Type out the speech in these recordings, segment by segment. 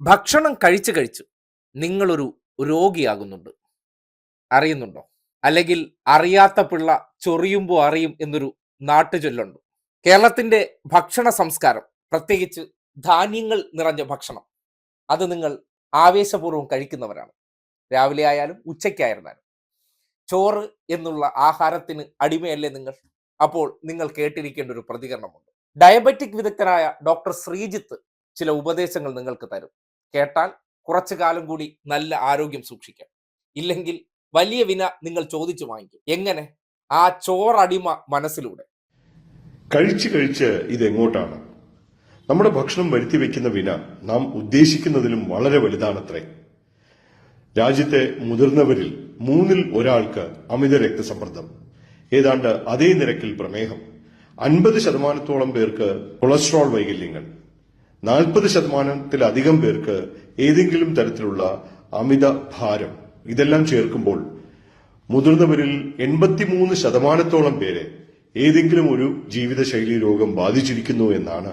ഭക്ഷണം കഴിച്ച് കഴിച്ച് നിങ്ങളൊരു രോഗിയാകുന്നുണ്ട്. അറിയുന്നുണ്ടോ? അല്ലെങ്കിൽ അറിയാത്ത പിള്ള ചൊറിയുമ്പോൾ അറിയും എന്നൊരു നാട്ടുചൊല്ലുണ്ട്. കേരളത്തിന്റെ ഭക്ഷണ സംസ്കാരം പ്രത്യേകിച്ച് ധാന്യങ്ങൾ നിറഞ്ഞ ഭക്ഷണം അത് നിങ്ങൾ ആവേശപൂർവം കഴിക്കുന്നവരാണ്. രാവിലെ ആയാലും ഉച്ചയ്ക്കായിരുന്നാലും. ചോറ് എന്നുള്ള ആഹാരത്തിന് അടിമയല്ലേ നിങ്ങൾ? അപ്പോൾ നിങ്ങൾ കേട്ടിരിക്കേണ്ട ഒരു പ്രതികരണമുണ്ട്. ഡയബറ്റിക് വിദഗ്ധനായ ഡോക്ടർ ശ്രീജിത്ത് ചില ഉപദേശങ്ങൾ നിങ്ങൾക്ക് തരും. കേട്ടാൽ കുറച്ചു കാലം കൂടി നല്ല ആരോഗ്യം സൂക്ഷിക്കാം. ഇല്ലെങ്കിൽ വലിയ വിന നിങ്ങൾ ചോദിച്ചു വാങ്ങിക്കും. എങ്ങനെ? ആ ചോറടിമ മനസ്സിലൂടെ. കഴിച്ച് കഴിച്ച് ഇതെങ്ങോട്ടാണ് നമ്മുടെ ഭക്ഷണം വരുത്തി വെക്കുന്ന വിന നാം ഉദ്ദേശിക്കുന്നതിലും വളരെ വലുതാണത്രേ. രാജ്യത്തെ മുതിർന്നവരിൽ മൂന്നിൽ ഒരാൾക്ക് അമിത രക്തസമ്മർദ്ദം. ഏതാണ്ട് അതേ നിരക്കിൽ പ്രമേഹം. അൻപത് ശതമാനത്തോളം പേർക്ക് കൊളസ്ട്രോൾ വൈകല്യങ്ങൾ. നാൽപ്പത് ശതമാനത്തിലധികം പേർക്ക് ഏതെങ്കിലും തരത്തിലുള്ള അമിത ഭാരം ഇതെല്ലാം ചേർക്കുമ്പോൾ മുതിർന്നവരിൽ എൺപത്തിമൂന്ന് ശതമാനത്തോളം പേരെ ഏതെങ്കിലും ഒരു ജീവിതശൈലി രോഗം ബാധിച്ചിരിക്കുന്നു എന്നാണ്.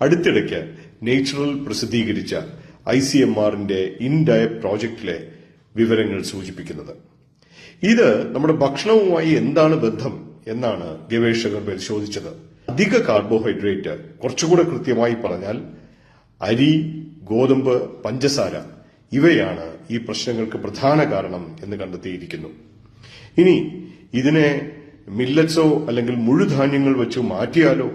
അടുത്തിടയ്ക്ക് നേച്ചുറൽ പ്രസിദ്ധീകരിച്ച ഐ സി എം ആറിന്റെ ഇൻ ഡയബ് പ്രോജക്റ്റിലെ വിവരങ്ങൾ സൂചിപ്പിക്കുന്നത്. ഇത് നമ്മുടെ ഭക്ഷണവുമായി എന്താണ് ബന്ധം എന്നാണ് ഗവേഷകർ പരിശോധിച്ചത്. അധിക കാർബോഹൈഡ്രേറ്റ് കുറച്ചുകൂടെ കൃത്യമായി പറഞ്ഞാൽ അരി ഗോതമ്പ് പഞ്ചസാര ഇവയാണ് ഈ പ്രശ്നങ്ങൾക്ക് പ്രധാന കാരണം എന്ന് കണ്ടെത്തിയിരിക്കുന്നു. ഇനി ഇതിനെ മില്ലറ്റ്സോ അല്ലെങ്കിൽ മുഴുധാന്യങ്ങൾ വെച്ചോ മാറ്റിയാലോ?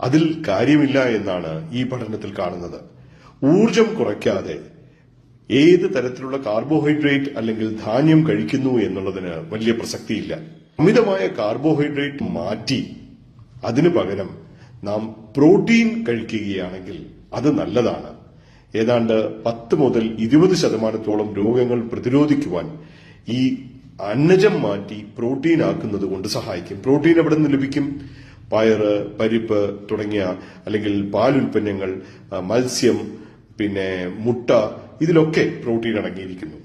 അതിൽ കാര്യമില്ല എന്നാണ് ഈ പഠനത്തിൽ കാണുന്നത്. ഊർജം കുറയ്ക്കാതെ ഏത് തരത്തിലുള്ള കാർബോഹൈഡ്രേറ്റ് അല്ലെങ്കിൽ ധാന്യം കഴിക്കുന്നു എന്നുള്ളതിന് വലിയ പ്രസക്തിയില്ല. അമിതമായ കാർബോഹൈഡ്രേറ്റ് മാറ്റി അതിനു പകരം നാം പ്രോട്ടീൻ കഴിക്കുകയാണെങ്കിൽ അത് നല്ലതാണ്. ഏതാണ്ട് പത്ത് മുതൽ ഇരുപത് ശതമാനത്തോളം രോഗങ്ങൾ പ്രതിരോധിക്കുവാൻ ഈ അന്നജം മാറ്റി പ്രോട്ടീൻ ആക്കുന്നത് കൊണ്ട് സഹായിക്കും. പ്രോട്ടീൻ എവിടെ നിന്ന് ലഭിക്കും? പയറ് പരിപ്പ് തുടങ്ങിയ അല്ലെങ്കിൽ പാലുൽപ്പന്നങ്ങൾ മത്സ്യം പിന്നെ മുട്ട ഇതിലൊക്കെ പ്രോട്ടീൻ അടങ്ങിയിരിക്കുന്നു.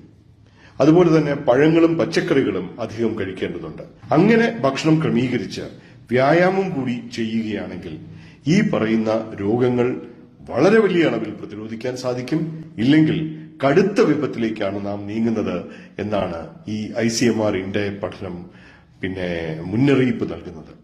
അതുപോലെ തന്നെ പഴങ്ങളും പച്ചക്കറികളും അധികം കഴിക്കേണ്ടതുണ്ട്. അങ്ങനെ ഭക്ഷണം ക്രമീകരിച്ച് വ്യായാമം കൂടി ചെയ്യുകയാണെങ്കിൽ ഈ പറയുന്ന രോഗങ്ങൾ വളരെ വലിയ അളവിൽ പ്രതിരോധിക്കാൻ സാധിക്കും. ഇല്ലെങ്കിൽ കടുത്ത വിപത്തിലേക്കാണ് നാം നീങ്ങുന്നത് എന്നാണ് ഈ ഐ സി എം ആർ പഠനം പിന്നെ മുന്നറിയിപ്പ് നൽകുന്നത്.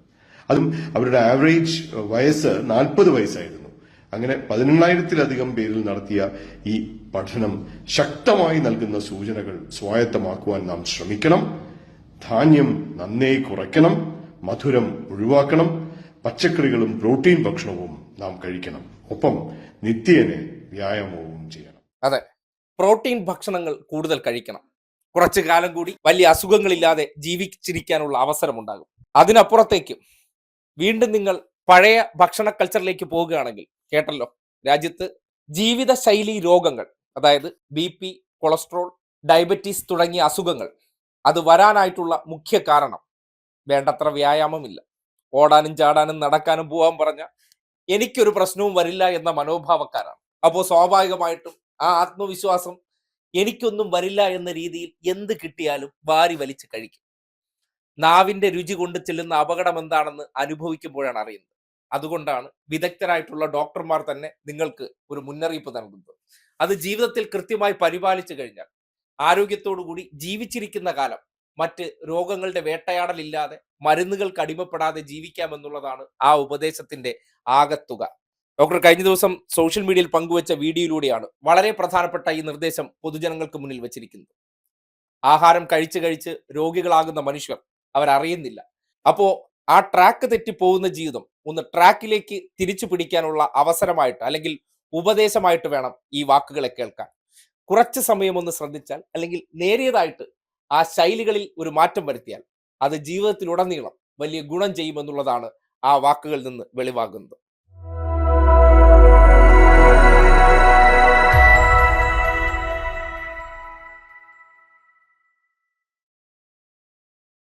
അതും അവരുടെ ആവറേജ് വയസ്സ് നാൽപ്പത് വയസ്സായിരുന്നു. അങ്ങനെ പതിനെണ്ണായിരത്തിലധികം പേരിൽ നടത്തിയ ഈ പഠനം ശക്തമായി നൽകുന്ന സൂചനകൾ സ്വായത്തമാക്കുവാൻ നാം ശ്രമിക്കണം. ധാന്യം നന്നേ കുറയ്ക്കണം. മധുരം ഒഴിവാക്കണം. പച്ചക്കറികളും പ്രോട്ടീൻ ഭക്ഷണവും നാം കഴിക്കണം. ഒപ്പം നിത്യേന വ്യായാമവും ചെയ്യണം. അതെ. പ്രോട്ടീൻ ഭക്ഷണങ്ങൾ കൂടുതൽ കഴിക്കണം. കുറച്ചു കാലം കൂടി വലിയ അസുഖങ്ങളില്ലാതെ ജീവിച്ചിരിക്കാനുള്ള അവസരമുണ്ടാകും. അതിനപ്പുറത്തേക്കും വീണ്ടും നിങ്ങൾ പഴയ ഭക്ഷണ കൾച്ചറിലേക്ക് പോവുകയാണെങ്കിൽ കേട്ടല്ലോ രാജ്യത്ത് ജീവിതശൈലി രോഗങ്ങൾ അതായത് ബി പി കൊളസ്ട്രോൾ ഡയബറ്റീസ് തുടങ്ങിയ അസുഖങ്ങൾ അത് വരാനായിട്ടുള്ള മുഖ്യ കാരണം വേണ്ടത്ര വ്യായാമമില്ല. ഓടാനും ചാടാനും നടക്കാനും പോകാൻ പറഞ്ഞ എനിക്കൊരു പ്രശ്നവും വരില്ല എന്ന മനോഭാവക്കാരാണ്. അപ്പോൾ സ്വാഭാവികമായിട്ടും ആ ആത്മവിശ്വാസം എനിക്കൊന്നും വരില്ല എന്ന രീതിയിൽ എന്ത് കിട്ടിയാലും വാരി വലിച്ച് കഴിക്കും. നാവിന്റെ രുചി കൊണ്ട് ചെല്ലുന്ന അപകടം എന്താണെന്ന് അനുഭവിക്കുമ്പോഴാണ് അറിയുന്നത്. അതുകൊണ്ടാണ് വിദഗ്ധരായിട്ടുള്ള ഡോക്ടർമാർ തന്നെ നിങ്ങൾക്ക് ഒരു മുന്നറിയിപ്പ് നൽകുന്നത്. അത് ജീവിതത്തിൽ കൃത്യമായി പരിപാലിച്ചു കഴിഞ്ഞാൽ ആരോഗ്യത്തോടു കൂടി ജീവിച്ചിരിക്കുന്ന കാലം മറ്റ് രോഗങ്ങളുടെ വേട്ടയാടലില്ലാതെ മരുന്നുകൾക്ക് അടിമപ്പെടാതെ ജീവിക്കാമെന്നുള്ളതാണ് ആ ഉപദേശത്തിന്റെ ആകത്തുക. ഡോക്ടർ കഴിഞ്ഞ ദിവസം സോഷ്യൽ മീഡിയയിൽ പങ്കുവച്ച വീഡിയോയിലൂടെയാണ് വളരെ പ്രധാനപ്പെട്ട ഈ നിർദ്ദേശം പൊതുജനങ്ങൾക്ക് മുന്നിൽ വച്ചിരിക്കുന്നത്. ആഹാരം കഴിച്ച് കഴിച്ച് രോഗികളാകുന്ന മനുഷ്യർ അവരറിയുന്നില്ല. അപ്പോ ആ ട്രാക്ക് തെറ്റി പോകുന്ന ജീവിതം ഒന്ന് ട്രാക്കിലേക്ക് തിരിച്ചു പിടിക്കാനുള്ള അവസരമായിട്ട് അല്ലെങ്കിൽ ഉപദേശമായിട്ട് വേണം ഈ വാക്കുകളെ കേൾക്കാൻ. കുറച്ച് സമയം ഒന്ന് ശ്രദ്ധിച്ചാൽ അല്ലെങ്കിൽ നേരിയതായിട്ട് ആ ശൈലികളിൽ ഒരു മാറ്റം വരുത്തിയാൽ അത് ജീവിതത്തിലുടനീളം വലിയ ഗുണം ചെയ്യുമെന്നുള്ളതാണ് ആ വാക്കുകളിൽ നിന്ന് വെളിവാകുന്നത്.